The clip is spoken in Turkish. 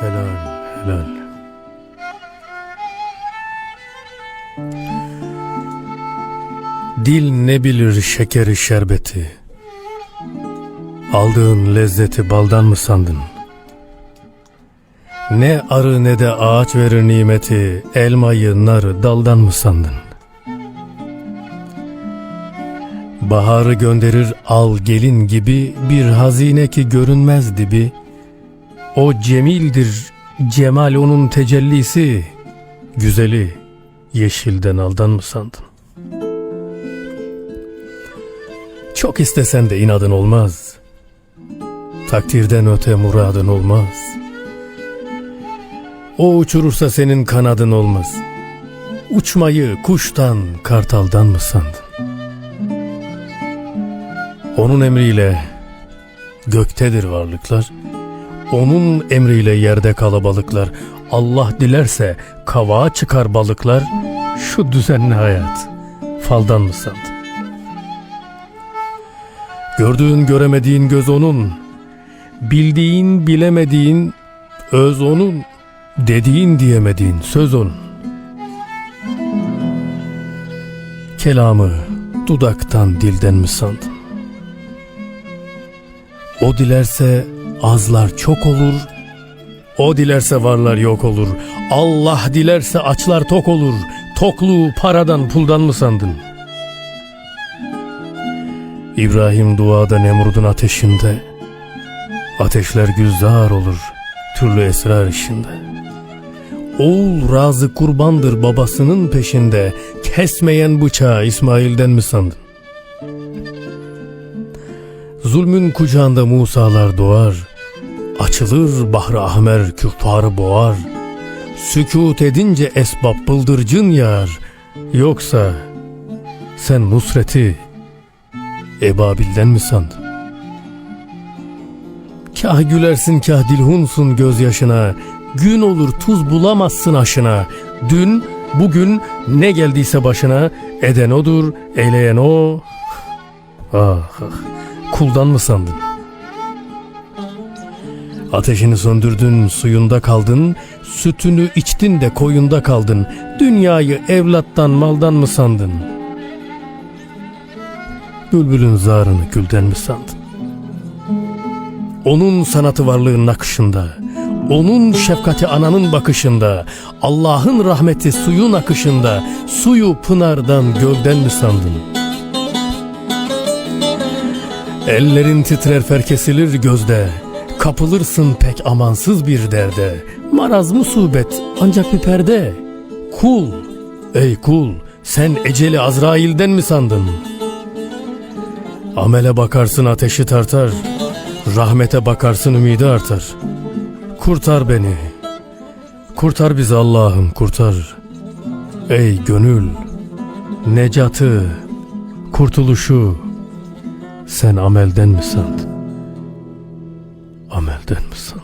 Helal, helal. Dil ne bilir şekeri şerbeti? Aldığın lezzeti baldan mı sandın? Ne arı ne de ağaç verir nimeti, elmayı, narı daldan mı sandın? Baharı gönderir al gelin gibi bir hazine ki görünmez dibi. O cemildir, cemal onun tecellisi. Güzeli yeşilden aldan mı sandın? Çok istesen de inadın olmaz. Takdirden öte muradın olmaz. O uçurursa senin kanadın olmaz. Uçmayı kuştan, kartaldan mı sandın? Onun emriyle göktedir varlıklar. Onun emriyle yerde kalabalıklar. Allah dilerse kavağa çıkar balıklar. Şu düzenli hayat faldan mı sandın? Gördüğün göremediğin göz onun. Bildiğin bilemediğin öz onun. Dediğin diyemediğin söz onun. Kelamı dudaktan dilden mi sandın? O dilerse azlar çok olur. O dilerse varlar yok olur. Allah dilerse açlar tok olur. Tokluğu paradan puldan mı sandın? İbrahim duada Nemrud'un ateşinde. Ateşler güzdar olur türlü esrar işinde. Oğul razı kurbandır babasının peşinde. Kesmeyen bıçağı İsmail'den mi sandın? Zulmün kucağında Musalar doğar. Açılır Bahri Ahmer küffarı boğar. Sükut edince esbab bıldırcın yağar. Yoksa sen Nusret'i Ebabil'den mi sandın? Kah gülersin kah dilhunsun gözyaşına. Gün olur tuz bulamazsın aşına. Dün, bugün ne geldiyse başına eden odur, eyleyen o. Ah, ah kuldan mı sandın? Ateşini söndürdün, suyunda kaldın, sütünü içtin de koyunda kaldın. Dünyayı evlattan, maldan mı sandın? Bülbülün zarını gülden mi sandın? Onun sanatı varlığın akışında, onun şefkati ananın bakışında, Allah'ın rahmeti suyun akışında, suyu pınardan gölden mi sandın? Ellerin titrer fer kesilir gözde, kapılırsın pek amansız bir derde. Maraz musibet ancak bir perde. Kul, ey kul, sen eceli Azrail'den mi sandın? Amele bakarsın ateşi tartar, rahmete bakarsın ümidi artar. Kurtar beni, kurtar bizi Allah'ım kurtar. Ey gönül, necatı, kurtuluşu, sen amelden mi sandın? Amelden mi sandın?